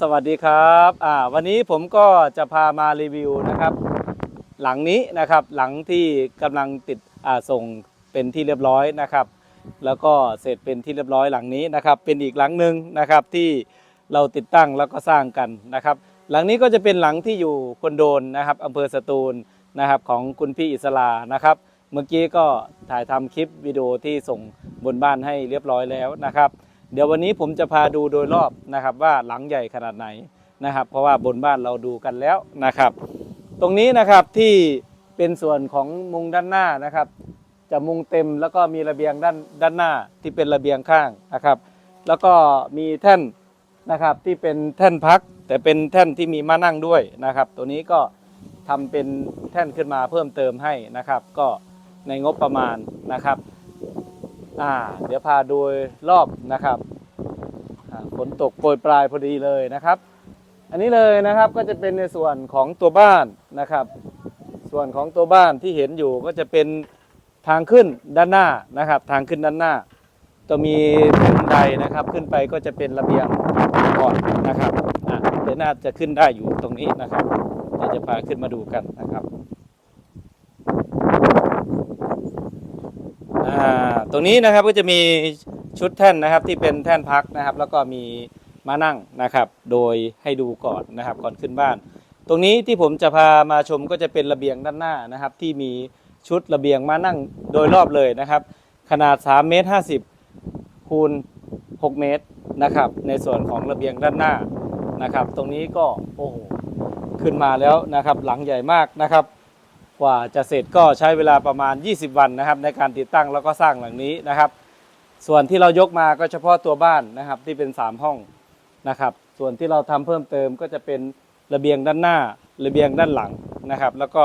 สวัสดีครับอ่าวันนี้ผมก็จะพามารีวิวนะครับ หลังนี้นะครับหลังที่กำลังติดอ่าส่งเป็นที่เรียบร้อยนะครับ แล้วก็เสร็จเป็นที่เรียบร้อยหลังนี้นะครับ เป็นอีกหลังหนึ่งนะครับที่เราติดตั้งแล้วก็สร้างกันนะครับ หลังนี้ก็จะเป็นหลังที่อยู่คอนโดนนะครับอำเภอสตูลนะครับของคุณพี่อิสลานะครับ เมื่อกี้ก็ถ่ายทำคลิปวิดีโอที่ส่งบนบ้านให้เรียบร้อยแล้วนะครับ เดี๋ยววันนี้ผมจะพาดูโดยรอบนะครับว่าหลังใหญ่ขนาดไหนนะครับ เพราะว่าบนบ้านเราดูกันแล้วนะครับ ตรงนี้นะครับที่เป็นส่วนของมุงด้านหน้านะครับ จะมุงเต็มแล้วก็มีระเบียงด้านด้านหน้าที่เป็นระเบียงข้างนะครับ แล้วก็มีแท่นนะครับที่เป็นแท่นพัก แต่เป็นแท่นที่มีม้านั่งด้วยนะครับ ตัวนี้ก็ทำเป็นแท่นขึ้นมาเพิ่มเติมให้นะครับ ก็ในงบประมาณนะครับ อ่าเดี๋ยวพาโดูรอบนะครับฝนตกโปรยปลายพอดีเลยนะครับ อันนี้เลยนะครับก็จะเป็นในส่วนของตัวบ้านนะครับ ส่วนของตัวบ้านที่เห็นอยู่ก็จะเป็นทางขึ้นด้านหน้านะครับ ทางขึ้นด้านหน้าจะมีแท่นบันไดนะครับขึ้นไปก็จะเป็นระเบียงก่อนนะครับอะเดี๋ยวน่าจะขึ้นได้อยู่ตรงนี้นะครับเราจะพาขึ้นมาดูกันนะครับ อ่าตรงนี้นะครับก็จะมีชุดแท่นนะครับที่เป็นแท่นพักนะครับ แล้วก็มีมานั่งนะครับ โดยให้ดูก่อนนะครับก่อนขึ้นบ้าน ตรงนี้ที่ผมจะพามาชมก็จะเป็นระเบียงด้านหน้านะครับ ที่มีชุดระเบียงมานั่งโดยรอบเลยนะครับ ขนาด3เมตร50คูณ6เมตรนะครับ ในส่วนของระเบียงด้านหน้านะครับ ตรงนี้ก็โอ้โหขึ้นมาแล้วนะครับ หลังใหญ่มากนะครับ กว่าจะเสร็จก็ใช้เวลาประมาณ 20 วันนะครับ ในการติดตั้งแล้วก็สร้างหลังนี้นะครับ ส่วนที่เรายกมาก็เฉพาะตัวบ้านนะครับที่เป็น 3 ห้องนะครับ ส่วนที่เราทำเพิ่มเติมก็จะเป็นระเบียงด้านหน้าระเบียงด้านหลังนะครับ แล้วก็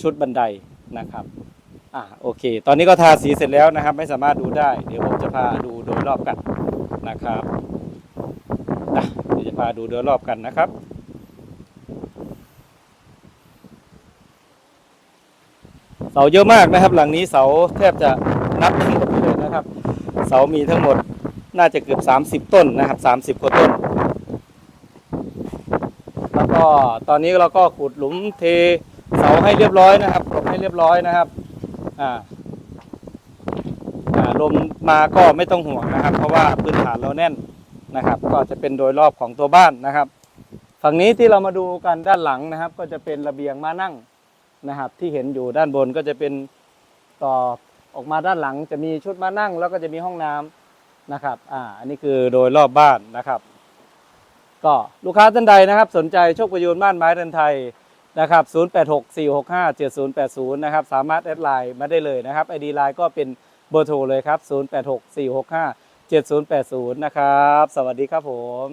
ชุดบันไดนะครับอ่าโอเค ตอนนี้ก็ทาสีเสร็จแล้วนะครับ ไม่สามารถดูได้ เดี๋ยวผมจะพาดูโดยรอบกันนะครับนะเดี๋ยวจะพาดูโดยรอบกันนะครับ เสาเยอะมากนะครับ หลังนี้เสาแทบจะนับไม่หมดเลยนะครับ เสามีทั้งหมดน่าจะเกือบ 30 ต้นนะครับ 30กว่าต้น แล้วก็ตอนนี้เราก็ขุดหลุมเทเสาให้เรียบร้อยนะครับกลบให้เรียบร้อยนะครับอ่าลมมาก็ไม่ต้องห่วงนะครับ เพราะว่าพื้นฐานเราแน่นนะครับ ก็จะเป็นโดยรอบของตัวบ้านนะครับ ฝั่งนี้ที่เรามาดูกันด้านหลังนะครับ ก็จะเป็นระเบียงมานั่ง นะครับ ที่เห็นอยู่ด้านบนก็จะเป็นต่อออกมาด้านหลัง จะมีชุดมานั่ง แล้วก็จะมีห้องน้ำนะครับ อ่า อันนี้คือโดยรอบบ้านนะครับ ก็ลูกค้าท่านใดนะครับ สนใจโชคประยูนบ้านไม้เรือนไทยนะครับ 0864657080 นะครับ สามารถแอดไลน์มาได้เลยนะครับไอดีไลน์ก็เป็นเบอร์โทรเลยครับ 0864657080 นะครับ สวัสดีครับผม